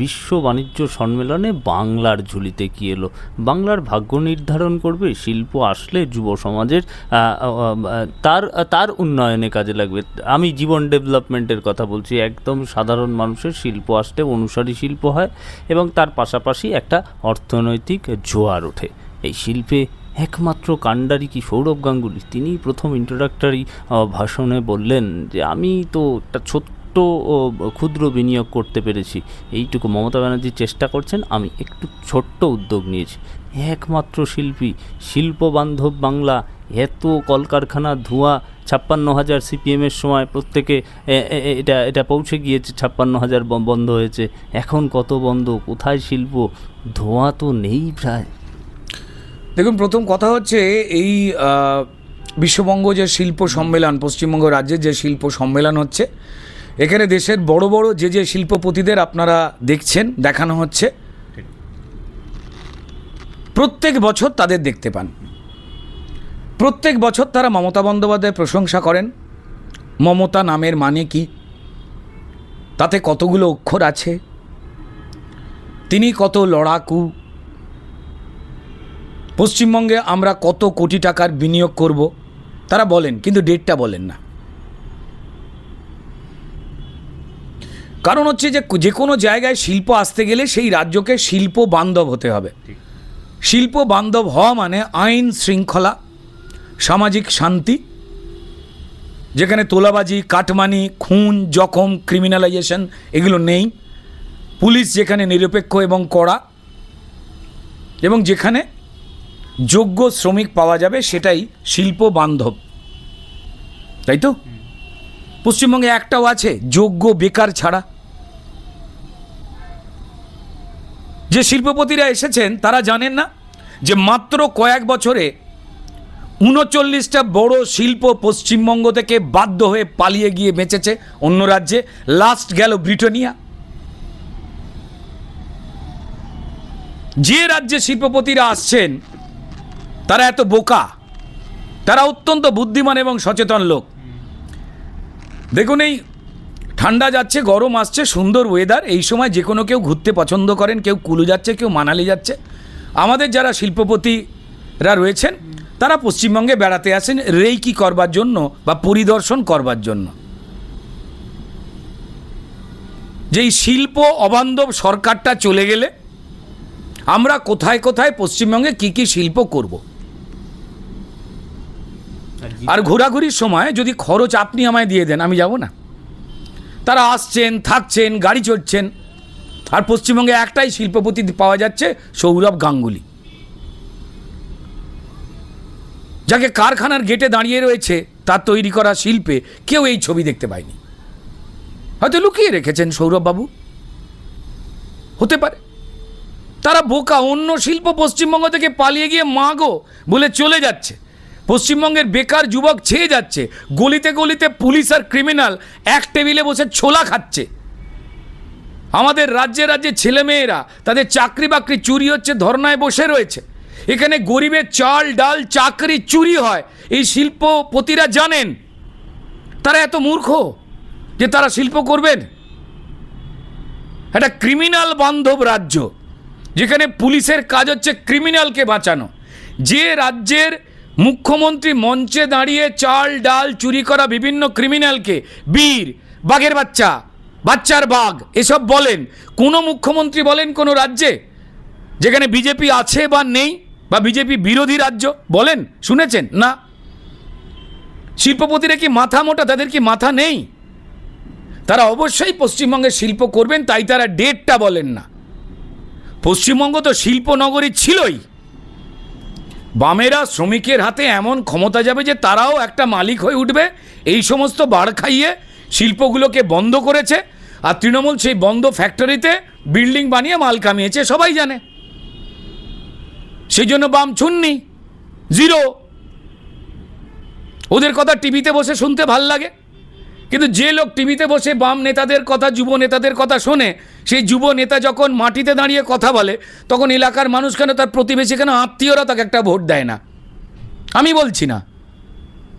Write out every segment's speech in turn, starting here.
বিশ্ব বাণিজ্য সম্মেলনে বাংলার ঝুলিতে কি এলো? বাংলার ভাগ্য নির্ধারণ করবে, শিল্প আসলে যুব সমাজের তার তার উন্নয়নে কাজে লাগবে। আমি জীবন ডেভেলপমেন্টের কথা বলছি, একদম সাধারণ মানুষের শিল্প আসলে অনুসারী শিল্প হয় এবং তার পাশাপাশি একটা অর্থনৈতিক জোয়ার ওঠে। এই শিল্পে একমাত্র কাণ্ডারি কি সৌরভ গাঙ্গুলি? তিনি প্রথম ইন্ট্রোডাক্টরি ভাষণে বললেন যে, আমি তো একটা ছোট্ট ও, ক্ষুদ্র বিনিয়োগ করতে পেরেছি। এইটুকু মমতা ব্যানার্জি চেষ্টা করছেন, আমি একটু ছোট্ট উদ্যোগ নিয়েছি। একমাত্র শিল্পী শিল্পবান্ধব বাংলা, এত কলকারখানা, ধোঁয়া, ছাপ্পান্ন হাজার সিপিএমের সময় প্রত্যেকে এটা এটা পৌঁছে গিয়েছে, ছাপ্পান্ন হাজার বন্ধ হয়েছে। এখন কত বন্ধ, কোথায় শিল্প? ধোঁয়া তো নেই প্রায়। দেখুন, প্রথম কথা হচ্ছে এই বিশ্ববঙ্গ যে শিল্প সম্মেলন, পশ্চিমবঙ্গ রাজ্যের যে শিল্প সম্মেলন হচ্ছে এখানে দেশের বড় বড় যে যে শিল্পপতিদের আপনারা দেখছেন, দেখানো হচ্ছে, প্রত্যেক বছর তাদের দেখতে পান। প্রত্যেক বছর তারা মমতা বন্দ্যোপাধ্যায়ের প্রশংসা করেন। মমতা নামের মানে কি? তাতে কতগুলো অক্ষর আছে? তিনি কত লড়াকু? পশ্চিমবঙ্গে আমরা কত কোটি টাকার বিনিয়োগ করব? তারা বলেন, কিন্তু ডেটটা বলেন না। কারণ হচ্ছে যে যে কোনো জায়গায় শিল্প আসতে গেলে সেই রাজ্যকে শিল্প বান্ধব হতে হবে। শিল্প বান্ধব হওয়া মানে আইন শৃঙ্খলা সামাজিক শান্তি যেখানে তোলাবাজি কাটমানি খুন জখম ক্রিমিনালাইজেশন এগুলো নেই। পুলিশ যেখানে নিরপেক্ষ এবং কড়া এবং যেখানে যোগ্য শ্রমিক পাওয়া যাবে সেটাই শিল্প বান্ধব। তাই তো? পশ্চিমবঙ্গে একটাও আছে যোগ্য বেকার ছাড়া। যে শিল্পপতিরা এসেছেন, তারা জানেন না যে মাত্র কয়েক বছরে উনচল্লিশটা বড় শিল্প পশ্চিমবঙ্গ থেকে বাধ্য হয়ে পালিয়ে গিয়ে বেঁচেছে অন্য রাজ্যে। লাস্ট গেল ব্রিটানিয়া। যে রাজ্যে শিল্পপতিরা আসছেন, তারা এত বোকা। তারা অত্যন্ত বুদ্ধিমান এবং সচেতন লোক। দেখুন এই ঠান্ডা যাচ্ছে, গরম আসছে, সুন্দর ওয়েদার এই সময় যে কোনো কেউ ঘুরতে পছন্দ করেন, কেউ কুলু যাচ্ছে, কেউ মানালি যাচ্ছে। আমাদের যারা শিল্পপতিরা রয়েছেন, তারা পশ্চিমবঙ্গে বেড়াতে আসেন রেইকি করবার জন্য বা পরিদর্শন করবার জন্য। যেই শিল্প অবান্ধব সরকারটা চলে গেলে, আমরা কোথায় কোথায় পশ্চিমবঙ্গে কি কি শিল্প করব। আর ঘোরাঘুরির সময় যদি খরচ আপনি আমায় দিয়ে দেন, আমি যাব না। তারা আসছেন, থাকছেন, গাড়ি চড়ছেন আর পশ্চিমবঙ্গে একটাই শিল্পপতি পাওয়া যাচ্ছে সৌরভ গাঙ্গুলি। যাকে কারখানার গেটে দাঁড়িয়ে রয়েছে, তার তৈরি করা শিল্পে কেউ এই ছবি দেখতে পায়নি। হয়তো লুকিয়ে রেখেছেন সৌরভবাবু। হতে পারে। তারা বোকা, অন্য শিল্প পশ্চিমবঙ্গ থেকে পালিয়ে গিয়ে মাগো বলে চলে যাচ্ছে। পশ্চিমবঙ্গের বেকার যুবক ছেয়ে যাচ্ছে। গলিতে গলিতে পুলিশ আর ক্রিমিনাল এক টেবিলে বসে ছোলা খাচ্ছে। আমাদের রাজ্যে রাজ্যে ছেলেমেয়েরা তাদের চাকরি বাকরি চুরি হচ্ছে, ধর্নায় বসে রয়েছে। এখানে গরিবের চাল, ডাল, চাকরি, চুরি হয়। এই শিল্পপতিরা জানেন, তারা এত মূর্খ যে তারা শিল্প করবেন? একটা ক্রিমিনাল বান্ধব রাজ্য, যেখানে পুলিশের কাজ হচ্ছে ক্রিমিনালকে বাঁচানো। যে রাজ্যের মুখ্যমন্ত্রী মঞ্চে দাঁড়িয়ে চাল, ডাল চুরি করা বিভিন্ন ক্রিমিনালকে বীর, বাঘের বাচ্চা, বাচ্চার বাঘ, এসব বলেন। কোনো মুখ্যমন্ত্রী বলেন কোনো রাজ্যে? যেখানে বিজেপি আছে বা নেই, বা বিজেপি বিরোধী রাজ্য? বলেন, শুনেছেন? না। শিল্পপতিরা কি মাথা মোটা? তাদের কি মাথা নেই? তারা অবশ্যই পশ্চিমবঙ্গে শিল্প করবেন, তাই তারা ডেটটা বলেন না। পশ্চিমবঙ্গ তো শিল্পনগরী ছিলই। বামেরা শ্রমিকের হাতে এমন ক্ষমতা যাবে যে তারাও একটা মালিক হয়ে উঠবে। এই সমস্ত বাড় খাইয়ে শিল্পগুলোকে বন্ধ করেছে আর তৃণমূল সেই বন্ধ ফ্যাক্টরিতে বিল্ডিং বানিয়ে মাল কামিয়েছে, সবাই জানে। সেই জন্য বাম ছুননি, জিরো। ওদের কথা টিভিতে বসে শুনতে ভালো লাগে। কিন্তু যে লোক টিভিতে বসে বাম নেতাদের কথা, যুব নেতাদের কথা শোনে, সেই যুব নেতা যখন মাটিতে দাঁড়িয়ে কথা বলে, তখন এলাকার মানুষ কেন তার প্রতিবেশী, কেন আত্মীয়রা তাকে একটা ভোট দেয় না? আমি বলছি না।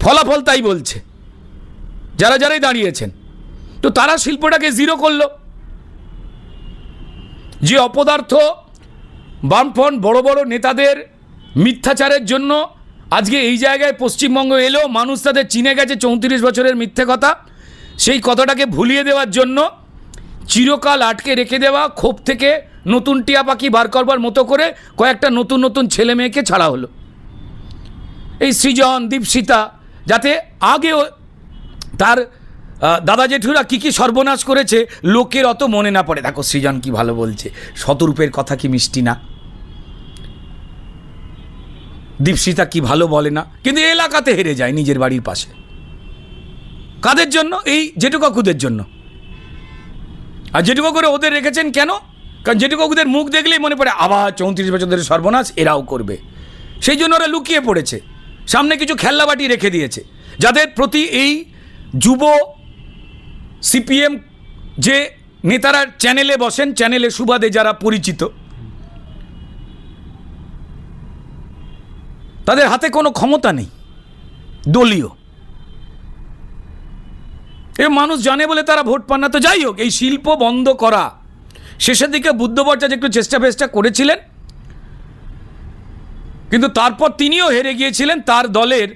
ফলাফল তাই বলছে। যারা যারাই দাঁড়িয়েছেন, তো তারা শিল্পটাকে জিরো করল। যে অপদার্থ বামফ্রন্ট বড় বড় নেতাদের মিথ্যাচারের জন্য আজকে এই জায়গায় পশ্চিমবঙ্গ এলো, মানুষ তাদের চিনে গেছে, চৌত্রিশ বছরের মিথ্যে কথা। সেই কথাটাকে ভুলিয়ে দেওয়ার জন্য চিরকাল আটকে রেখে দেওয়া ক্ষোভ থেকে নতুন টিয়া পাখি বার করবার মতো করে কয়েকটা নতুন নতুন ছেলে মেয়েকে ছাড়া হলো। এই সৃজন দীপসিতা যাতে আগেও তার দাদা জেঠুরা কী কী সর্বনাশ করেছে, লোকের অত মনে না পড়ে। দেখো সৃজন কি ভালো বলছে। শতরূপের কথা কি মিষ্টি না? দীপসিতা কি ভালো বলে না? কিন্তু এলাকাতে হেরে যায় নিজের বাড়ির পাশে। কাদের জন্য? এই জেঠু কাকুদের জন্য। আর জেঠু কাকুরে ওদের রেখেছেন কেন? কারণ জেঠু কাকুদের মুখ দেখলেই মনে পড়ে, আবার চৌত্রিশ বছর ধরে সর্বনাশ, এরাও করবে। সেই জন্য ওরা লুকিয়ে পড়েছে। সামনে কিছু খেলনাবাটি রেখে দিয়েছে। যাদের প্রতি এই যুব সিপিএম যে নেতারা চ্যানেলে বসেন, চ্যানেলে সুবাদে যারা পরিচিত, তাদের হাতে কোনো ক্ষমতা নেই। দলীয়। এ মানুষ জানে বলে তারা ভোট পান না। তো যাই হোক, এই শিল্প বন্ধ করা। শেষের দিকে বুদ্ধ ভট্টাচার্য একটু চেষ্টা ফেষ্টা করেছিলেন। কিন্তু তারপর তিনিও হেরে গিয়েছিলেন তার দলের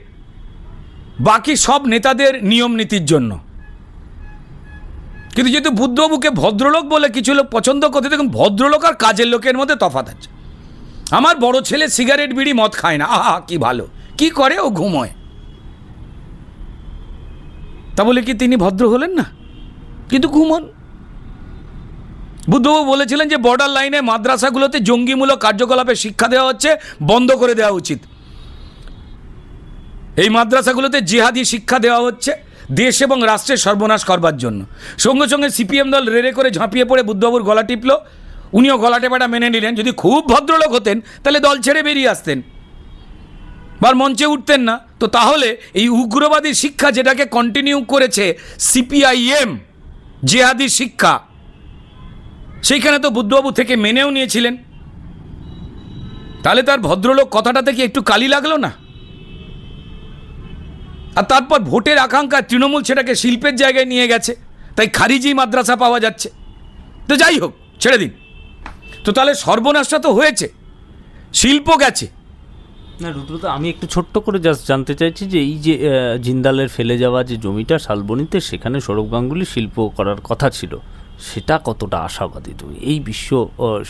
বাকি সব নেতাদের নিয়ম নীতির জন্য। কিন্তু যেহেতু বুদ্ধবাবুকে ভদ্রলোক বলে কিছু লোক পছন্দ করতে, দেখুন, ভদ্রলোক আর কাজের লোকের মধ্যে তফাৎ আছে। আমার বড় ছেলে সিগারেট, বিড়ি, মদ খায় না। আহা, কি ভালো। কি করে ও ঘুমোয়? তা বলে কি তিনি ভদ্র হলেন না? কিন্তু ঘুমন বুদ্ধবাবু বলেছিলেন যে বর্ডার লাইনে মাদ্রাসাগুলোতে জঙ্গিমূলক কার্যকলাপে শিক্ষা দেওয়া হচ্ছে, বন্ধ করে দেওয়া উচিত। এই মাদ্রাসাগুলোতে জিহাদি শিক্ষা দেওয়া হচ্ছে, দেশ এবং রাষ্ট্রের সর্বনাশ করবার জন্য। সঙ্গে সঙ্গে সিপিএম দল রেড়ে করে ঝাঁপিয়ে পড়ে বুদ্ধবাবুর গলা টিপল। উনিও গলা টেপাটা মেনে নিলেন। যদি খুব ভদ্রলোক হতেন, তাহলে দল ছেড়ে বেরিয়ে আসতেন। বা মঞ্চে উঠতেন না। তো তাহলে এই উগ্রবাদী শিক্ষা যেটাকে কন্টিনিউ করেছে সিপিআইএম জেহাদি শিক্ষা, সেইখানে তো বুদ্ধবাবু থেকে মেনেও নিয়েছিলেন। তাহলে তার ভদ্রলোক কথাটাতে কি একটু কালি লাগল না? আর তারপর ভোটের আকাঙ্ক্ষা তৃণমূল সেটাকে শিল্পের জায়গায় নিয়ে গেছে, তাই খারিজি মাদ্রাসা পাওয়া যাচ্ছে। তো যাই হোক, ছেড়ে দিন। তো তাহলে সর্বনাশটা তো হয়েছে, শিল্প গেছে। না রুদ্রদা আমি একটু ছোট্ট করে জাস্ট জানতে চাইছি যে এই যে জিন্দালের ফেলে যাওয়া যে জমিটা শালবনিতে, সেখানে সৌরভ গাঙ্গুলি শিল্প করার কথা ছিল। সেটা কতটা আশাবাদী তুমি? এই বিশ্ব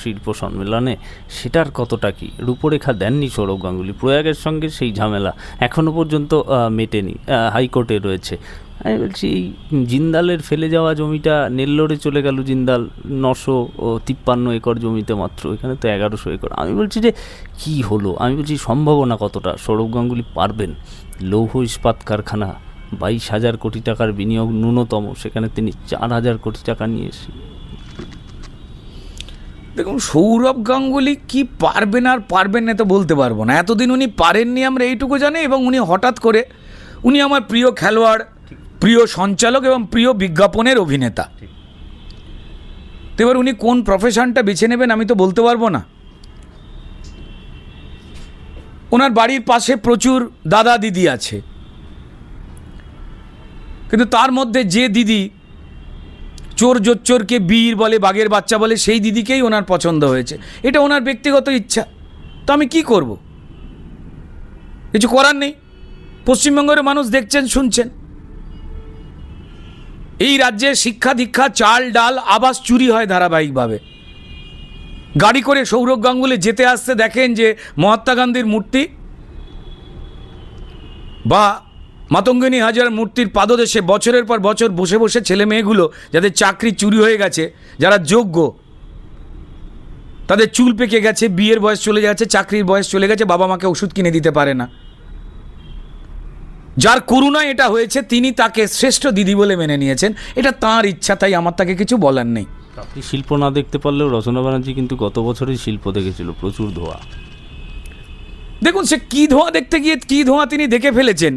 শিল্প সম্মেলনে সেটার কতটা কি? রূপরেখা দেননি সৌরভ গাঙ্গুলি। প্রয়াগের সঙ্গে সেই ঝামেলা এখনও পর্যন্ত মেটেনি হাইকোর্টে রয়েছে। আমি বলছি, এই জিন্দালের ফেলে যাওয়া জমিটা নেল্লোরে চলে গেল জিন্দাল, নশো তিপ্পান্ন একর জমিতে মাত্র, এখানে তো এগারোশো একর। আমি বলছি যে, কি হলো? আমি বলছি, সম্ভাবনা কতটা? সৌরভ গাঙ্গুলি পারবেন? লৌহ ইস্পাত কারখানা বাইশ হাজার কোটি টাকার বিনিয়োগ ন্যূনতম, সেখানে তিনি চার হাজার কোটি টাকা নিয়ে এসে দেখুন, সৌরভ গাঙ্গুলি কি পারবেন আর পারবেন না তো বলতে পারব না। এতদিন উনি পারেননি, আমরা এইটুকু জানি, এবং উনি হঠাৎ করে, উনি আমার প্রিয় খেলোয়াড়, প্রিয় সঞ্চালক এবং প্রিয় বিজ্ঞাপনের অভিনেতা। তো এবার উনি কোন প্রফেশনটা বেছে নেবেন আমি তো বলতে পারব না। ওনার বাড়ির পাশে প্রচুর দাদা দিদি আছে। কিন্তু তার মধ্যে যে দিদি চোর জোচ্চোরকে বীর বলে, বাঘের বাচ্চা বলে, সেই দিদিকেই ওনার পছন্দ হয়েছে। এটা ওনার ব্যক্তিগত ইচ্ছা। তো আমি কি করব? কিছু করার নেই। পশ্চিমবঙ্গের মানুষ দেখছেন, শুনছেন। এই রাজ্যে শিক্ষা দীক্ষা, চাল ডাল, আবাস চুরি হয় ধারাবাহিকভাবে। গাড়ি করে সৌরভ গাঙ্গুলি যেতে আসতে দেখেন যে মহাত্মা গান্ধীর মূর্তি বা মাতঙ্গিনী হাজার মূর্তির পাদদেশে বছরের পর বছর বসে বসে ছেলে মেয়েগুলো যাদের চাকরি চুরি হয়ে গেছে যারা যোগ্য তাদের চুল পেকে গেছে বিয়ের বয়স চলে যাচ্ছে চাকরির বয়স চলে গেছে বাবা মাকে ওষুধ কিনে দিতে পারে না। যার করুণায় এটা হয়েছে তিনি তাকে শ্রেষ্ঠ দিদি বলে মেনে নিয়েছেন। এটা তার ইচ্ছা তাই আমার তাকে কিছু বলার নেই। আপনি শিল্প না দেখতে পারলেও রচনা ব্যানার্জি কিন্তু গত বছরই শিল্প দেখেছিল প্রচুর ধোয়া। দেখুন সে কী ধোঁয়া দেখতে গিয়ে কী ধোঁয়া তিনি দেখে ফেলেছেন?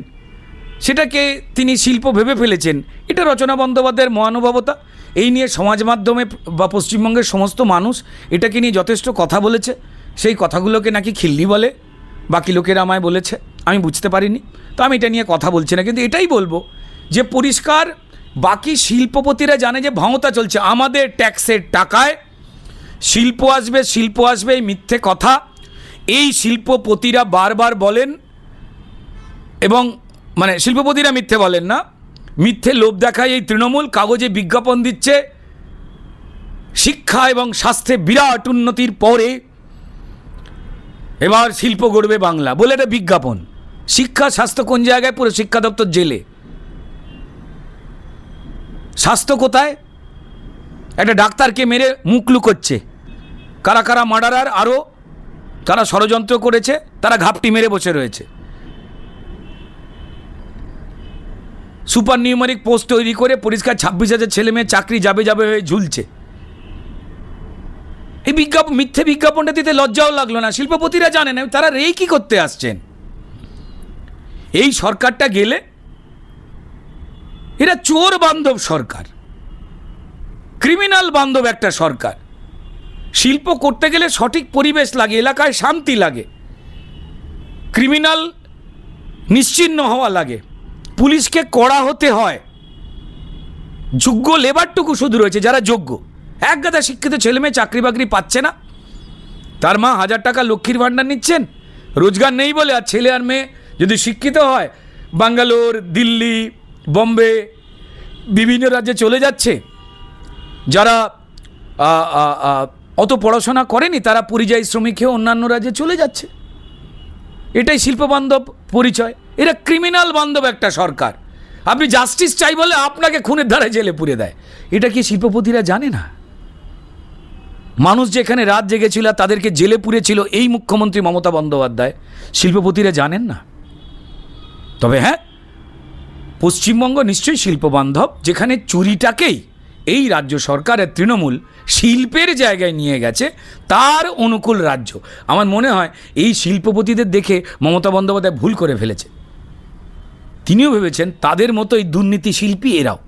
সেটাকে তিনি শিল্প ভেবে ফেলেছেন। এটা রচনা বন্দ্যোপাধ্যায়ের মহানুভবতা। এই নিয়ে সমাজ মাধ্যমে বা পশ্চিমবঙ্গের সমস্ত মানুষ এটাকে নিয়ে যথেষ্ট কথা বলেছে। সেই কথাগুলোকে নাকি খিল্লি বলে, বাকি লোকেরা আমায় বলেছে। আমি বুঝতে পারিনি। তো আমি এটা নিয়ে কথা বলছি না। কিন্তু এটাই বলব যে পরিষ্কার বাকি শিল্পপতিরা জানে যে ভাঁওতা চলছে। আমাদের ট্যাক্সের টাকায় শিল্প আসবে শিল্প আসবে, এই মিথ্যে কথা। এই শিল্পপতিরা বারবার বলেন এবং মানে শিল্পপতিরা মিথ্যে বলেন না। মিথ্যে লোভ দেখায় এই তৃণমূল, কাগজে বিজ্ঞাপন দিচ্ছে। শিক্ষা এবং স্বাস্থ্যে বিরাট উন্নতির পরে এবার শিল্প গড়বে বাংলা। বলে এটা বিজ্ঞাপন। শিক্ষা, স্বাস্থ্য কোন জায়গায়? পুরো শিক্ষা দপ্তর জেলে। স্বাস্থ্য কোথায়? একটা ডাক্তারকে মেরে মুখ লুকোচ্ছে। কারা কারা মার্ডারার? আরও তারা ষড়যন্ত্র করেছে, তারা ঘাপটি মেরে বসে রয়েছে। সুপার নিউমারিক পোস্ট তৈরি করে পরিষ্কার ছাব্বিশ হাজার ছেলে মেয়ে চাকরি যাবে যাবে হয়ে ঝুলছে। এই বিজ্ঞাপন মিথ্যে বিজ্ঞাপনটা দিতে লজ্জাও লাগল না। শিল্পপতিরা জানেন তারা রেই কি করতে আসছেন? এই সরকারটা গেলে এরা চোর বান্ধব সরকার। ক্রিমিনাল বান্ধব একটা সরকার। শিল্প করতে গেলে সঠিক পরিবেশ লাগে, এলাকায় শান্তি লাগে। ক্রিমিনাল নিশ্চিহ্ন হওয়া লাগে। পুলিশকে কড়া হতে হয়। যোগ্য লেবারটুকু শুধু রয়েছে, যারা যোগ্য। এক গাদা শিক্ষিত ছেলে মেয়ে চাকরি বাকরি পাচ্ছে না। তার মা হাজার টাকা লক্ষ্মীর ভাণ্ডার নিচ্ছেন। রোজগার নেই বলে আর ছেলে আর মেয়ে যদি শিক্ষিত হয়, বাঙ্গালোর, দিল্লি, বম্বে, বিভিন্ন রাজ্যে চলে যাচ্ছে। যারা অত পড়াশোনা করেনি, তারা পরিযায়ী শ্রমিক হয়ে অন্যান্য রাজ্যে চলে যাচ্ছে। এটাই শিল্পবান্ধব পরিচয়। এরা ক্রিমিনাল বান্ধব একটা সরকার। আপনি জাস্টিস চাই বলে আপনাকে খুনের ধারায় জেলে পুরে দেয়। এটা কি শিল্পপতিরা জানে না? মানুষ যেখানে রাত জেগেছিল, তাদেরকে জেলে পুরেছিল, এই মুখ্যমন্ত্রী মমতা বন্দ্যোপাধ্যায়। শিল্পপতিরা জানেন না। তবে হ্যাঁ পশ্চিমবঙ্গ নিশ্চয়ই শিল্পবান্ধব যেখানে চুরিটাকেই এই রাজ্য সরকারের তৃণমূল শিল্পের জায়গায় নিয়ে গেছে, তার অনুকূল রাজ্য। আমার মনে হয় এই শিল্পপতিদের দেখে মমতা বন্দ্যোপাধ্যায় ভুল করে ফেলেছে। তিনিও ভেবেছেন তাদের মতো এই দুর্নীতি শিল্পী এরাও।